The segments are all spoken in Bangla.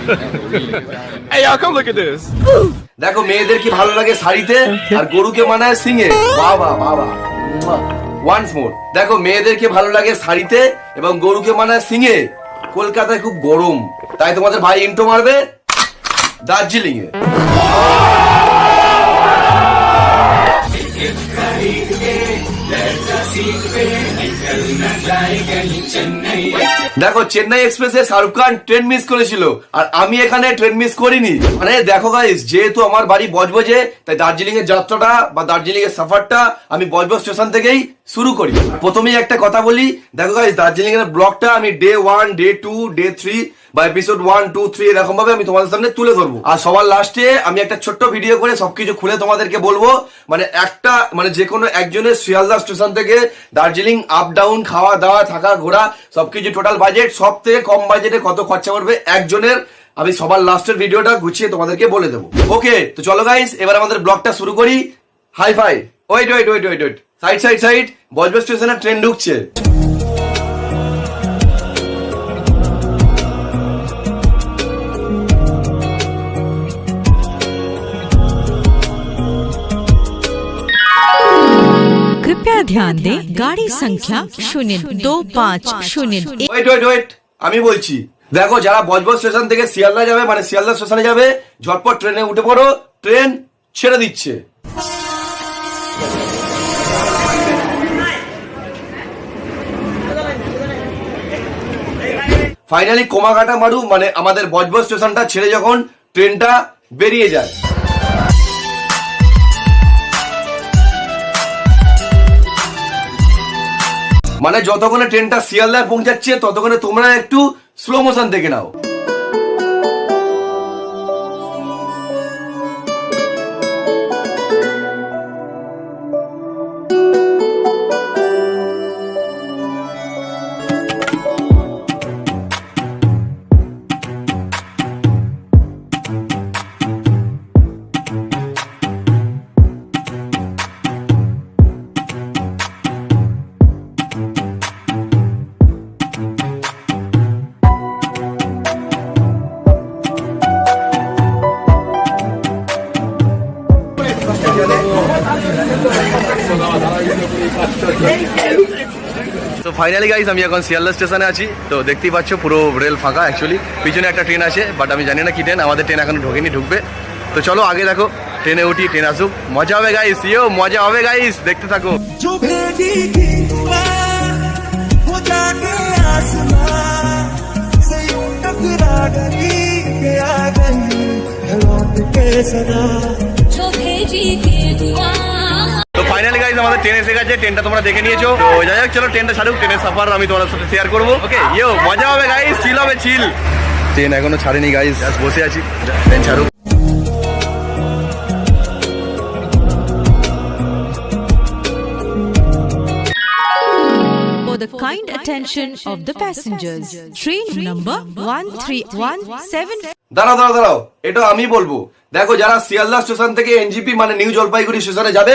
Hey, y'all, come look at this. দেখো মেয়েদের কি ভালো লাগে শাড়িতে? আর গরুকে মানায় সিংয়ে বাবা বাবা। ওয়ান্স মোর দেখো মেয়েদেরকে ভালো লাগে শাড়িতে এবং গরুকে মানায় সিংয়ে কলকাতায় খুব গরম। তাই তোমাদের ভাই ইন্টো মারবে? দার্জিলিং এ দেখো, চেন্নাই এক্সপ্রেসে শাহরুখ খান ট্রেন মিস করেছিল, আর আমি এখানে ট্রেন মিস করিনি। মানে দেখো গাইস যেহেতু আমার বাড়ি বজবজে, তাই দার্জিলিং এর যাত্রাটা বা দার্জিলিং এর সফরটা আমি বজবজ স্টেশন থেকেই শুরু করি। প্রথমেই একটা কথা বলি, দেখো গাইস দার্জিলিং এর ব্লগটা আমি day one day two day three বা এপিসোড ওয়ান টু থ্রি এরকম ভাবে আমি তোমাদের সামনে তুলে ধরবো। আর সবার লাস্টে আমি একটা ছোট্ট ভিডিও করে সবকিছু খুলে তোমাদেরকে বলব। মানে একটা মানে যে কোনো একজনের শিয়ালদা স্টেশন থেকে দার্জিলিং আপ ডাউন খাওয়া, দাওয়া, থাকা, ঘোরা, সবকিছু টোটাল বাজেট সব থেকে কম বাজেটে কত খরচা পড়বে একজনের, আমি সবার লাস্টের ভিডিওটা গুছিয়ে তোমাদেরকে বলে দেবো। ওকে তো চলো গাইস এবার আমাদের ব্লগটা শুরু করি। Hi fi wait wait wait wait wait side side side Budge Budge স্টেশনে ট্রেন ঢুকছে। कृपया ध्यान दें गाड़ी संख्या शून्य दो पाँच शून्य एक ওয়েট ওয়েট ওয়েট আমি বলছি দেখো যারা বজবজ স্টেশন থেকে শিয়ালদা যাবে মানে শিয়ালদা স্টেশনে যাবে ঝটপট ট্রেনে উঠে পড়ো ট্রেন ছেড়ে দিচ্ছে ফাইনালি কোমাঘাটা মারু মানে আমাদের বজবজ স্টেশনটা ছেড়ে যখন ট্রেনটা বেরিয়ে যায় মানে যতক্ষণে ট্রেনটা শিয়ালদায় পৌঁছাচ্ছে ততক্ষণে তোমরা একটু স্লো মোশন দেখে নাও। তো ফাইনালি গাইস আমি এখন শিয়ালদা স্টেশনে আছি তো দেখতেই পাচ্ছ পুরো রেল ফাঁকা অ্যাকচুয়ালি পিছনে একটা ট্রেন আছে বাট আমি জানি না কি ট্রেন আমাদের ট্রেন এখনো ঢোকেনি ঢুকবে তো চলো আগে দেখো ট্রেনে উঠি ট্রেন আসুক মজা হবে গাইস ইয়েও মজা হবে গাইস দেখতে থাকো जो भेजी थी दुआ আমাদের ট্রেন এসে গেছে ট্রেনটা তোমরা দেখে নিয়েছো। তো যাই হোক চলো ট্রেনটা ছাড়ুক ট্রেনের সফর আমি তোমাদের সাথে শেয়ার করব। ওকে ইয়েও মজা হবে গাইস চিল হবে চিল ট্রেন এখনও ছাড়েনি গাইস বসে আছি। ট্রেন ছাড়ুক। The kind attention of the passengers, train number one three one seven. দাঁড়াও দাঁড়াও দাঁড়াও এটা আমি বলব। দেখো যারা শিয়ালদা স্টেশন থেকে এনজিপি মানে নিউ জলপাইগুড়ি স্টেশনে যাবে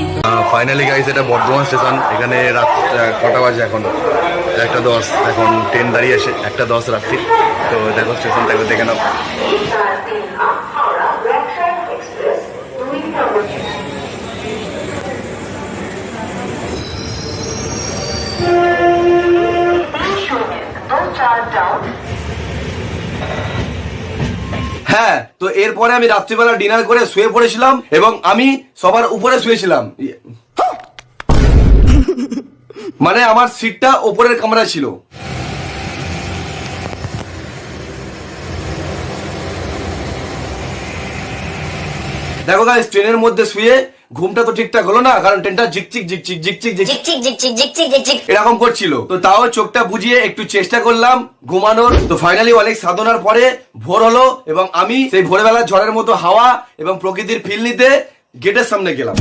ফাইনালি গাইস এটা বর্ধমান স্টেশন এখানে রাত কটা বাজে এখন? একটা দশ। এখন ট্রেন দাঁড়িয়ে আসে একটা দশ রাত্রি। তো দেখো স্টেশনটাকে দেখে নাও। তো এরপরে আমি রাত্রিবেলা ডিনার করে শুয়ে পড়েছিলাম এবং আমি সবার উপরে শুয়েছিলাম। মানে আমার সিটটা ওপরের কামরা ছিল দেখো গাইস ট্রেনের মধ্যে শুয়ে ঘুমটা তো ঠিকঠাক হলো না কারণ ট্রেনটা ঝিকচিক ঝিকচিক ঝিকচিক ঝিকচিক ঝিকচিক ঝিকচিক ঝিকচিক এরকম করছিল। তো তাও চোখটা বুঝিয়ে একটু চেষ্টা করলাম ঘুমানোর। তো ফাইনালি অনেক সাধনার পরে ভোর হলো এবং আমি সেই ভোরবেলা ঝড়ের মতো হাওয়া এবং প্রকৃতির ফিল নিতে গেটের সামনে গেলাম।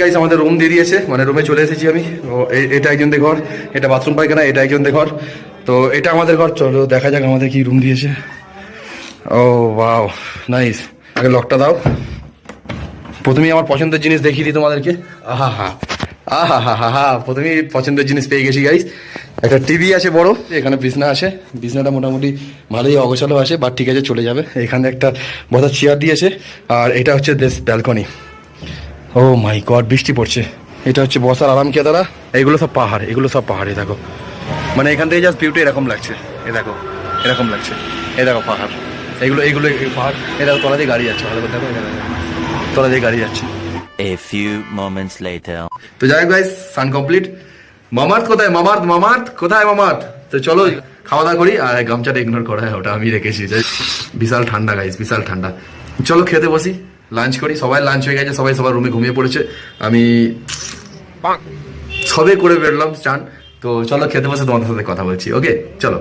গাইস আমাদের রুম দিয়ে দিয়েছে মানে রুমে চলে এসেছি আমি। এটা একজনদের ঘর, এটা বাথরুম পায়খানা, এটা একজনদের ঘর। তো এটা আমাদের ঘর, চলো দেখা যাক আমাদের কি রুম দিয়েছে। ও বাও নাইস আগে লকটা দাও। প্রথমেই আমার পছন্দের জিনিস দেখিয়ে দিই তোমাদেরকে। আহা, হা। আহা, হা হা হা, প্রথমেই পছন্দের জিনিস পেয়ে গেছি গাইস একটা টিভি আছে বড়, এখানে বিছনা আছে। বিছনাটা মোটামুটি ভালোই অগোছালো আছে বাট ঠিক আছে, চলে যাবে। এখানে একটা বসার চেয়ার দিয়েছে, আর এটা হচ্ছে দেশ ব্যালকনি ও মাই গড বৃষ্টি পড়ছে। এটা হচ্ছে বসার আরাম কেদারা এগুলো সব পাহাড় এগুলো সব পাহাড়ে দেখো। মানে এখান থেকে জাস্ট ভিউটা এরকম লাগছে। এ দেখো এরকম লাগছে। এ দেখো পাহাড়। এগুলো এগুলো পাহাড়। এ দেখো তলা দিয়ে গাড়ি যাচ্ছে। ভালো করে দেখো এ তলা দিয়ে গাড়ি যাচ্ছে। A few moments later. তো যাই হোক গাইস সান কমপ্লিট মামার্থ কোথায়? মামার্থ মামার্থ কোথায় মামার্থ? তো চলো খাওয়া দাওয়া করি। আর গামছাটা ইগনোর করা হয় ওটা আমি রেখেছি। বিশাল ঠান্ডা গাইস বিশাল ঠান্ডা। চলো খেতে বসি। লাঞ্চ করি, সবাই লাঞ্চ হয়ে গেছে, সবাই সবার রুমে ঘুমিয়ে পড়েছে। আমি সবে করে বেরলাম চান। তো চলো খেতে বসে তোমাদের সাথে কথা বলছি, ওকে? চলো।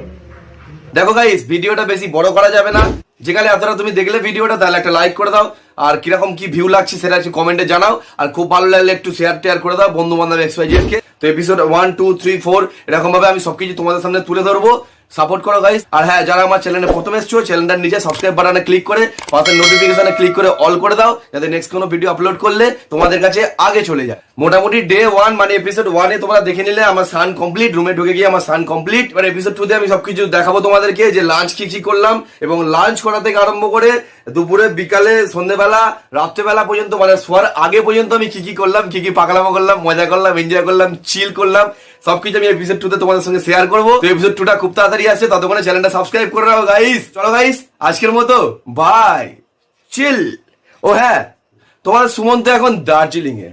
দেখো গাইস ভিডিওটা বেশি বড় করা যাবে না। যেখানে এতটা তুমি দেখলে ভিডিওটা, তাহলে একটা লাইক করে দাও। আর কীরকম কি ভিউ লাগছে সেটা একটু কমেন্টে জানাও। আর খুব ভালো লাগলে একটু শেয়ার টেয়ার করে দাও বন্ধু বান্ধব এক্সপাইজের কে। তো episode one two three four এরকম ভাবে আমি সবকিছু তোমাদের সামনে তুলে ধরবো। সাপোর্ট করো গাইস আর হ্যাঁ যারা আমার চ্যানেলে প্রথম এসছো চ্যানেলটার নিচে সাবস্ক্রাইব বাটনে ক্লিক করে পাশে নোটিফিকেশনে ক্লিক করে অল করে দাও, যাতে নেক্সট কোনো ভিডিও আপলোড করলে তোমাদের কাছে আগে চলে যায়। মোটামুটি ডে ওয়ান মানে এপিসোড ওয়ানে তোমরা দেখে নিলে আমার সান কমপ্লিট রুমে ঢুকে গিয়ে আমার সান কমপ্লিট এবার এপিসোড টু তে আমি সবকিছু দেখাবো তোমাদেরকে, যে লাঞ্চ কি কি করলাম, এবং লাঞ্চ করা থেকে আরম্ভ করে দুপুরে, বিকালে সন্ধ্যেবেলা রাত্রেবেলা পর্যন্ত মানে শোয়ার আগে পর্যন্ত আমি কি কি করলাম, কি কি পাকলামো করলাম, মজা করলাম এনজয় করলাম চিল করলাম, সবকিছু আমি এপিসোড টু তে তোমাদের সঙ্গে শেয়ার করব। তো এপিসোড টুটা খুব তাড়াতাড়ি আসছে, ততক্ষণে চ্যানেলটা সাবস্ক্রাইব করে রাখো গাইস চলো গাইস আজকের মতো বাই চিল ও হ্যাঁ তোমার সুমন্ত এখন দার্জিলিং এ